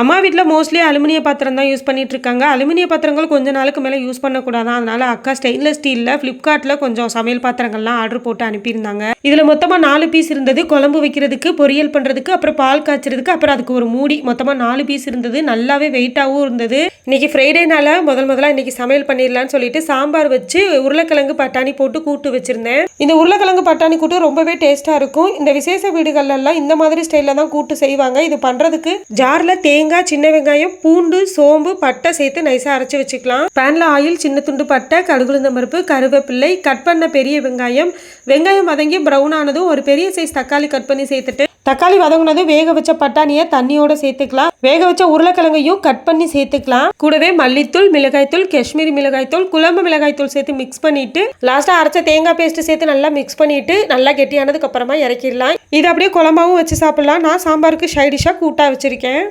அம்மா வீட்டில் மோஸ்ட்லி அலுமினிய பாத்திரம் தான் யூஸ் பண்ணிகிட்ருக்காங்க அலுமினிய பாத்திரங்கள் கொஞ்ச நாளுக்கு மேலே யூஸ் பண்ணக்கூடாதான் அதனால் அக்கா ஸ்டெயின்லெஸ் ஸ்டீலில் ஃப்ளிப்கார்ட்டில் கொஞ்சம் சமையல் பாத்திரங்கள்லாம் ஆர்டர் போட்டு அனுப்பியிருந்தாங்க. இதில் மொத்தமாக நாலு பீஸ் இருந்தது. குழம்பு வைக்கிறதுக்கு பொரியல் பண்ணுறதுக்கு அப்புறம் பால் காய்ச்சறதுக்கு அப்புறம் அதுக்கு ஒரு மூடி. மொத்தமாக நாலு பீஸ் இருந்தது. நல்லாவே வெயிட்டாகவும் இருந்தது. இன்றைக்கி ஃப்ரைடேனால் முதல் முதல்ல இன்னைக்கு சமையல் பண்ணிடலான்னு சொல்லிட்டு சாம்பார் வச்சு உருளைக்கிழங்கு பட்டாணி போட்டு கூட்டு வச்சுருந்தேன். இந்த உருளைக்கிழங்கு பட்டாணி கூட்டு ரொம்பவே டேஸ்ட்டாக இருக்கும். இந்த விசேஷ வீடுகள்லாம் இந்த மாதிரி ஸ்டைலில் தான் கூட்டு செய்வாங்க. இது பண்ணுறதுக்கு ஜாரில் தேங்காய் சின்ன வெங்காயம் பூண்டு சோம்பு பட்டை சேர்த்து நைஸாக அரைச்சி வச்சுக்கலாம். பேனில் ஆயில் சின்ன துண்டு பட்டை கடுகுளுந்த பருப்பு கருவேப்பிள்ளை கட் பண்ண பெரிய வெங்காயம். வெங்காயம் வதங்கி ப்ரௌன் ஆனதும் ஒரு பெரிய சைஸ் தக்காளி கட் பண்ணி சேர்த்துட்டு தக்காளி வதங்கினதும் வேக வச்ச பட்டாணியை தண்ணியோட சேர்த்துக்கலாம். வேக வச்ச உருளைக்கிழங்கையும் கட் பண்ணி சேர்த்துக்கலாம். கூடவே மல்லித்தூள் மிளகாய்த்தூள் காஷ்மீரி மிளகாய்த்தூள் குழம்பு மிளகாய்த்தூள் சேர்த்து மிக்ஸ் பண்ணிட்டு லாஸ்ட்டாக அரைச்ச தேங்காய் பேஸ்ட் சேர்த்து நல்லா மிக்ஸ் பண்ணிட்டு நல்லா கெட்டியானதுக்கு அப்புறமா இறக்கிடலாம். இது அப்படியே குழம்பாவும் வச்சு சாப்பிடலாம். நான் சாம்பாருக்கு சைடிஷாக கூட்டாக வச்சிருக்கேன்.